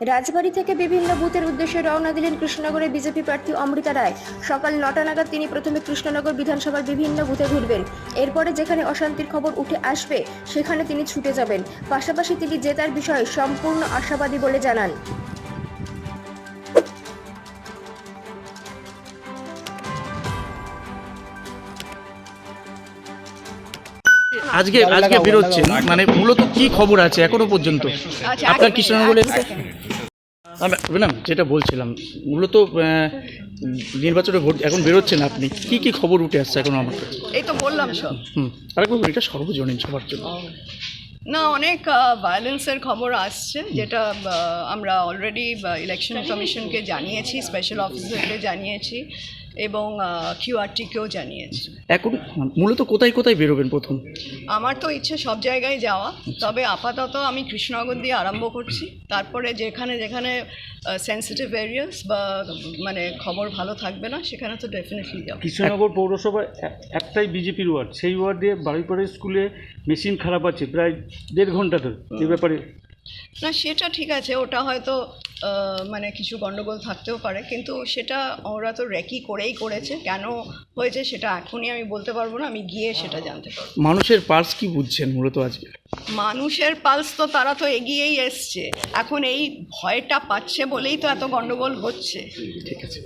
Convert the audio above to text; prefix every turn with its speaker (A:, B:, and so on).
A: রাজবাড়ী থেকে বিভিন্ন বুথের উদ্দেশ্যে রওনা দিলেন কৃষ্ণনগরের বিজেপি প্রার্থী অমৃতা রায়। সকাল নটা নাগাদ তিনি প্রথমে কৃষ্ণনগর বিধানসভার বিভিন্ন বুথে ঘুরবেন। এরপরে যেখানে অশান্তির খবর উঠে আসবে, সেখানে তিনি ছুটে যাবেন। পাশাপাশি তিনি জেতার বিষয়ে সম্পূর্ণ আশাবাদী বলে জানান।
B: আজকে আজকে বেরোচ্ছেন মানে মূলত কি খবর আছে এখনও পর্যন্ত?
C: আচ্ছা,
B: আপনার কৃষ্ণনগরে
C: মিনিট,
B: ম্যাডাম যেটা বলছিলাম মূলত নির্বাচনে ভোট এখন বেরোচ্ছেন আপনি। কি কি খবর উঠে আসছে এখন আমার কাছে?
C: এই তো বললাম সব।
B: হুম আরেকবার বলি, এটা সর্বজনীন সবার জন্য।
C: না অনেক ভায়োলেন্সের খবর আসছে যেটা আমরা অলরেডি ইলেকশন কমিশনকে জানিয়েছি স্পেশাল অফিসারকে জানিয়েছি। এবং কিউআরটিকেও জানিয়েছি।
B: এখন মূলত কোথায় কোথায় বেরোবেন প্রথম?
C: আমার তো ইচ্ছে সব জায়গায় যাওয়া। তবে আপাতত আমি কৃষ্ণনগর দিয়ে আরম্ভ করছি। তারপরে যেখানে যেখানে সেন্সিটিভ এরিয়াস বা মানে খবর ভালো থাকবে না সেখানে তো ডেফিনেটলি যাব।
D: কৃষ্ণনগর পৌরসভার এ- একটাই বিজেপির ওয়ার্ড সেই ওয়ার্ডে বাড়িপাড়া স্কুলে মেশিন খারাপ আছে প্রায় দেড় ঘণ্টা ধরে। এ ব্যাপারে
C: না সেটা ঠিক আছে ওটা হয়তো মানে কিছু গণ্ডগোল থাকতেও পারে কিন্তু সেটা ওরা তো রেকি করেই করেছে কেন হয়েছে সেটা এখনই আমি বলতে পারব না আমি গিয়ে সেটা জানতে পারব।
B: মানুষের পার্স কি বুঝছেন মূলত আজকে?
C: মানুষের পালস তো তারা তো এগিয়েই এসছে এখন এই ভয়টা পাচ্ছে বলেই তো এত গন্ডগোল হচ্ছে।
B: ঠিক আছে।